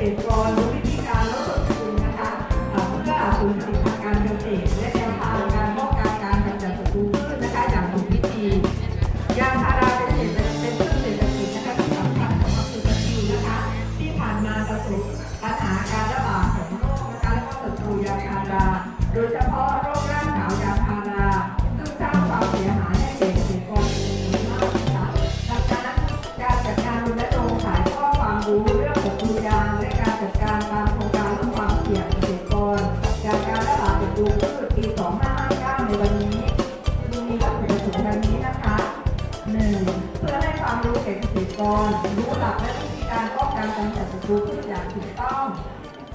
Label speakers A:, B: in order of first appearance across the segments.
A: ษตรกร รรู้หลักและวิธีการป้องกันกำจัดศัตรูพืชอย่างถูกต้อง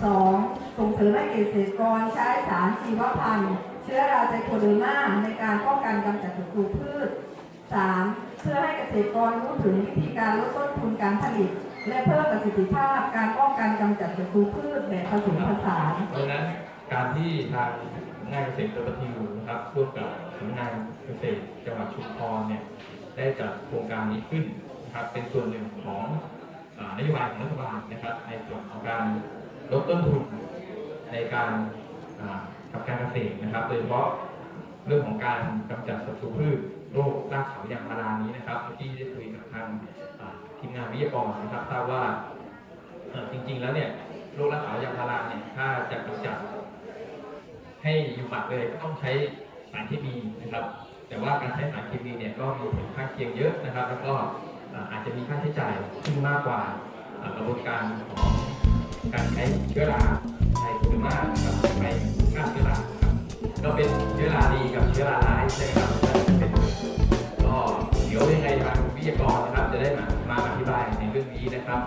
A: สองส่งเสริมให้เกษตรกรใช้สารชีวพันธุ์ เชื้อราไซโคเดอร์มาในการป้องกันกำจัดศัตรูพืชสามเพื่อให้เกษตรกรรู้ถึงวิธีการลดต้นทุนการผลิต และเพิ่มประสิทธิภาพการป้องกันกำจัดศัตรูพืชแบบผสมผสาน
B: เพราะฉะนั้นการที่ทางสำนักงานเกษตรจังหวัดทิวนะครับร่วมกับสำนักงานเกษตรจังหวัดชุมพรเนี่ยได้จัดโครงการนี้ขึ้น นะครับเป็นส่วนหนึ่งของนโยบายของรัฐบาลนะครับ ในส่วนของการลดต้นทุนในการกับการเกษตรนะครับ โดยเฉพาะเรื่องของการกำจัดศัตรูพืชโรครากเขาอย่างพารานี้นะครับเมื่ได้คุยกับทางอ่าทีมงานวิทยากรนะครับทราบว่าจริง ๆ แล้วเนี่ยโรครักษายางพาราเนี่ยถ้าจะกำจัดให้อยู่หมัดเลยก็ต้องใช้สารเคมีนะครับ แต่ว่าการใช้สารเคมีเนี่ยก็มีผลข้างเคียงเยอะนะครับ แล้วก็ อาจจะมีค่าใช้จ่ายที่มากกว่ากระบวนการของการใช้เชื้อราในโพลิมานะครับในฆ่าเชื้อราครับก็เป็นเชื้อราดีกับเชื้อราร้ายใช่ไหมครับก็เดี๋ยวยังไงทางวิทยากรนะครับจะได้มามาอธิบายในเรื่องนี้นะครับ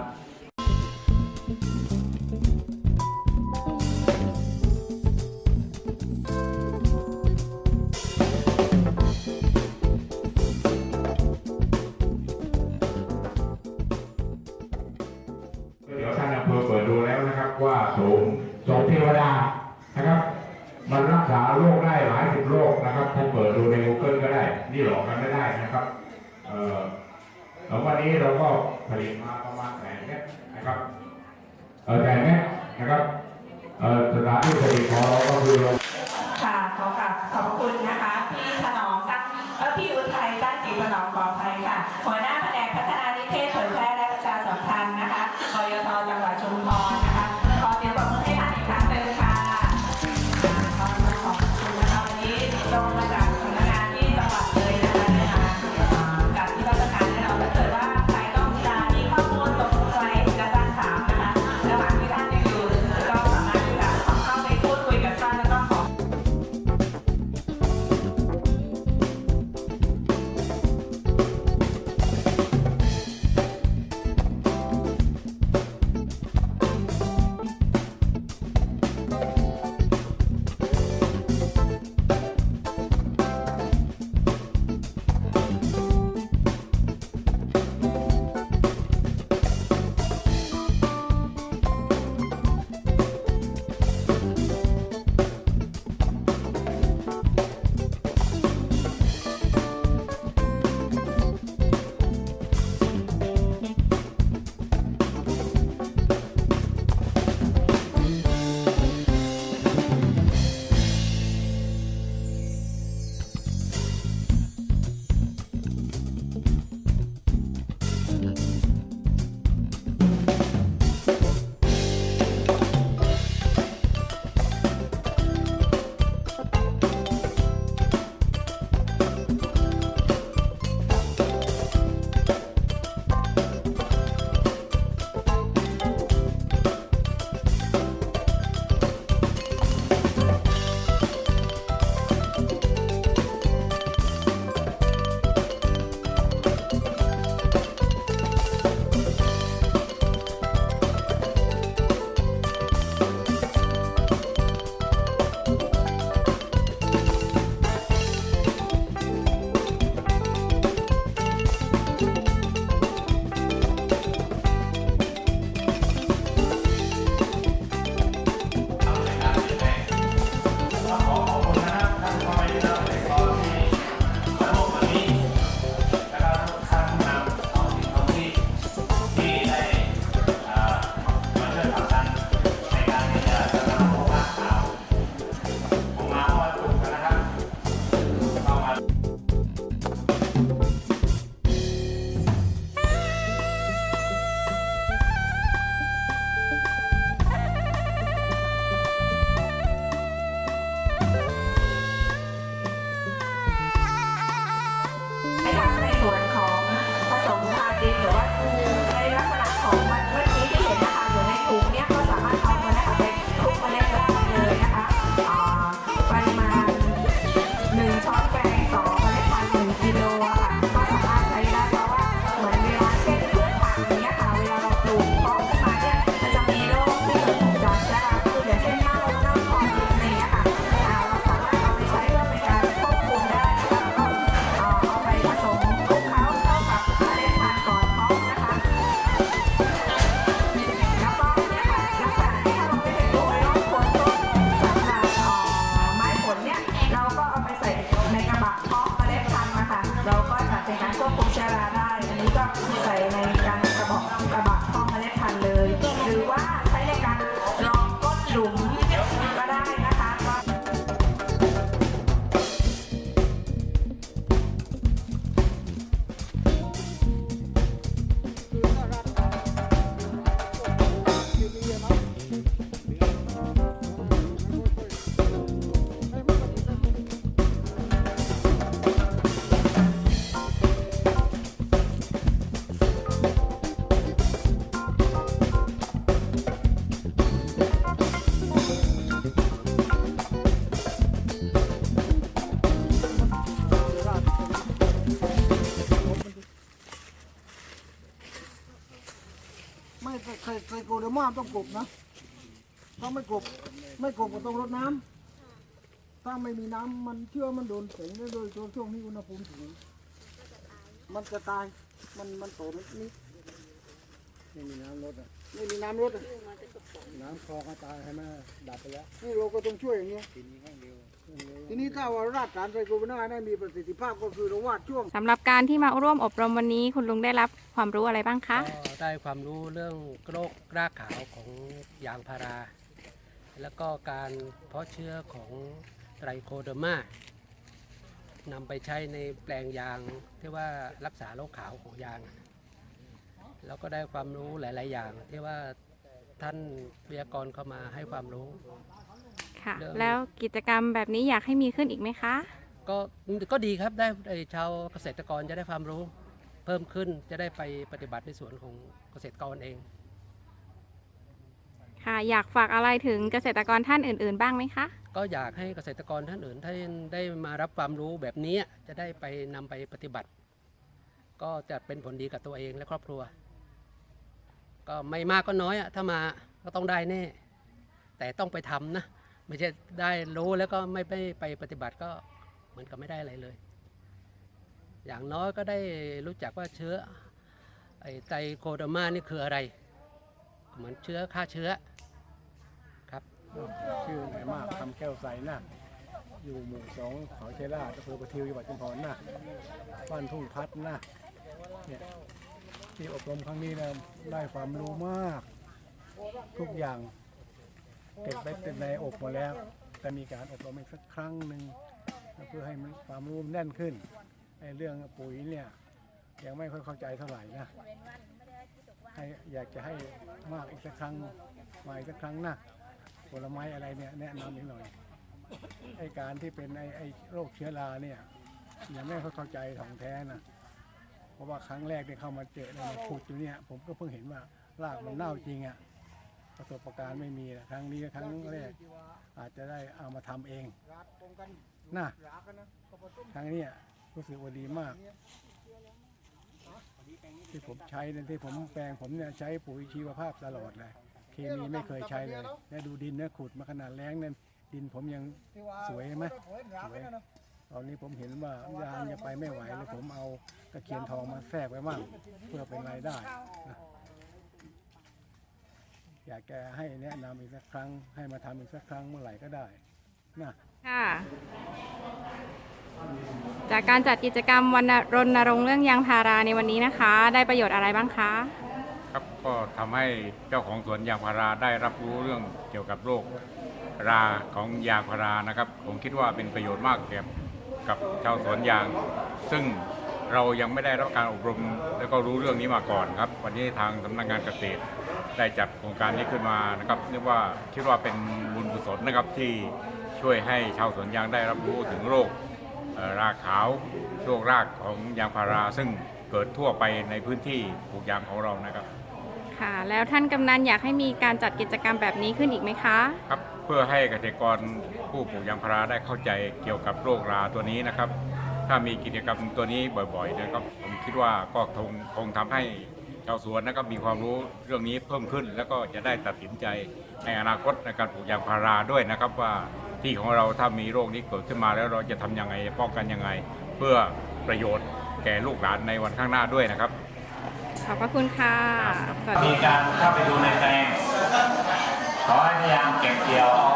C: มันรักษาโรคได้หลายสิบโรคนะครับท่านเปิดดูใน Google ก็ได้ นี่หลอกกันไม่ได้นะครับ เอ่อแล้ววันนี้เราก็ผลิตมาประมาณแสนเม็ดนะครับเออแสนเม็ดนะครับเอ่อสถานที่ผลิต
D: ของเราก็คือเรา 咋不飞呢 ไม่
E: ใส่ใส่ใส่โกลเดอร์มาต้องกลบนะ ถ้าไม่กลบไม่กลบก็ต้องรดน้ำถ้าไม่มีน้ำมันเชื่อมันโดนแสงได้โดยตัวช่วงนี้อุณหภูมิสูงมันจะตายมันมันโตนิดนิดไม่มีน้ำรดอะ ไม่มีน้ำรดอะน้ำคลองก็ตายใช่ไหมดับไปแล้วนี่เราก็ต้องช่วยอย่างเงี้ย ทีนี้ข้างเดียวที นี้ถ้าว่าราดสารไซโควินาได้มีประสิทธิภาพก็คือเราวาดช่วง
F: สำหรับการที่มาร่วมอบรมวันนี้คุณลุงได้รับความรู้อะไรบ้างคะ
G: ก็ได้ความรู้เรื่องโรครากขาวของยางพารา แล้วก็การเพาะเชื้อของไตรโคเดอร์มานำไปใช้ในแปลงยางที่ว่ารักษาโรคขาวของยาง แล้วก็ได้ความรู้หลาย ๆ อย่างที่ว่าท่านวิทยากรเข้ามาให้ความรู้
F: ค่ะ
G: เรื่อง
F: แล้วกิจกรรมแบบนี้อยากให้มีขึ้นอีกไหมคะ
G: ก็ก็ดีครับได้ไอ้ชาวเกษตรกรจะได้ความรู้ เพิ่มขึ้นจะได้ไปปฏิบัติในสวนของเกษตรกรเอง
F: ค่ะ อยากฝากอะไรถึงเกษตรกรท่านอื่น ๆ บ้างไหมคะ
G: ก็อยากให้เกษตรกรท่านอื่นท่านได้มารับความรู้แบบนี้จะได้ไปนำไปปฏิบัติ ก็จะเป็นผลดีกับตัวเองและครอบครัว ก็ไม่มากก็น้อยอะถ้ามาก็ต้องได้แน่ แต่ต้องไปทำนะ ไม่ใช่ได้รู้แล้วก็ไม่ไปไปปฏิบัติก็เหมือนกับไม่ได้อะไรเลย อย่างน้อยก็ได้รู้จักว่าเชื้อไอไตรโคเดมานี่คืออะไร เหมือนเชื้อฆ่าเชื้อครับ
E: ชื่อไหนมากทำแก้วใสนะอยู่หมู่สองเขาเชล่าตะเภอประทิวจังหวัดชุมพรนะบ้านทุ่งพัดนะเนี่ยที่อบรมครั้งนี้นะได้ความรู้มาก ทุกอย่าง เก็บไว้ในอกหมดแล้วจะมีการอบรมอีกสักครั้งหนึ่งเพื่อให้มันความรู้แน่นขึ้นไอ้เรื่องปุ๋ยเนี่ยยังไม่ค่อยเข้าใจเท่าไหร่นะให้อยากจะให้มากอีกสักครั้งมาอีกสักครั้งนะผลไม้อะไรเนี่ยแนะนำนิดหน่อยไอการที่เป็นไอไอโรคเชื้อราเนี่ยยังไม่ค่อยเข้าใจของแท้นะเพราะว่าครั้งแรกที่เข้ามาเจอเนี่ยขุดอยู่เนี่ย ผมก็เพิ่งเห็นว่ารากมันเน่าจริงอะ่ะ ประสบการณ์ไม่มีนะครั้งนี้ครั้งแรกอาจจะได้เอามาทำเองนะครั้งนี้รู้สึกว่าดีมาก ที่ผมใช้เนี่ยที่ผมแปลงผมเนี่ยใช้ปุ๋ยชีวภาพตลอดเลยเคมีไม่เคยใช้เลยแล้วดูดินเนี่ยขุดมาขนาดแรงเนี่ยดินผมยังสวยไหมสวยตอนนี้ผมเห็นว่ายางจะไปไม่ไหวเลยผมเอาตะเคียนทองมาแทรกไว้บ้างเพื่อเป็นรายได้นะ อยากแกให้แนะนำอีกสักครั้ง ให้มาทำอีกสักครั้งเมื่อไหร่ก็ได้นะ
F: ค่ะ จากการจัดกิจกรรมวันรณรงค์เรื่องยางพาราในวันนี้นะคะ ได้ประโยชน์อะไรบ้างคะ
H: ครับก็ทำให้เจ้าของสวนยางพาราได้รับรู้เรื่องเกี่ยวกับโรคราของยางพารานะครับ ผมคิดว่าเป็นประโยชน์มากเกี่ยวกับชาวสวนยาง ซึ่งเรายังไม่ได้รับการอบรม แล้วก็รู้เรื่องนี้มาก่อนครับ วันนี้ทางสำนักงานเกษตร ได้จัดโครงการนี้ขึ้นมานะครับเรียกว่าคิดว่าเป็นบุญกุศลนะครับที่ช่วยให้ชาวสวนยางได้รับรู้ถึงโรคเอ่อราขาวโรครากของยางพารา ซึ่งเกิดทั่วไปในพื้นที่ปลูกยางของเรานะครับ
F: ค่ะ แล้วท่านกำนันอยากให้มีการจัดกิจกรรมแบบนี้ขึ้นอีกไหมคะ
H: ครับเพื่อให้เกษตรกรผู้ปลูกยางพาราได้เข้าใจเกี่ยวกับโรคราตัวนี้นะครับ ถ้ามีกิจกรรมตัวนี้บ่อยๆนะครับผมคิดว่าก็คงคงทำให้ ชาวสวนนะครับมีความรู้เรื่องนี้เพิ่มขึ้น แล้วก็จะได้ตัดสินใจในอนาคตในการปลูกยางพาราด้วยนะครับ ว่าที่ของเราถ้ามีโรคนี้เกิดขึ้นมาแล้วเราจะทำยังไงป้องกันยังไง เพื่อประโยชน์แก่ลูกหลานในวันข้างหน้าด้วยนะครับ
F: ขอบพระคุณค่ะสวัสดี
I: มีการเข้าไปดูในแปลงขอให้พยายามเก็บเกี่ยวเอา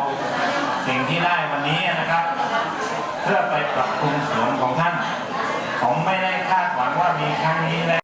I: สิ่งที่ได้วันนี้นะครับ เพื่อไปปรับปรุงสวนของท่าน ผมไม่ได้คาดหวังว่ามีครั้งนี้และ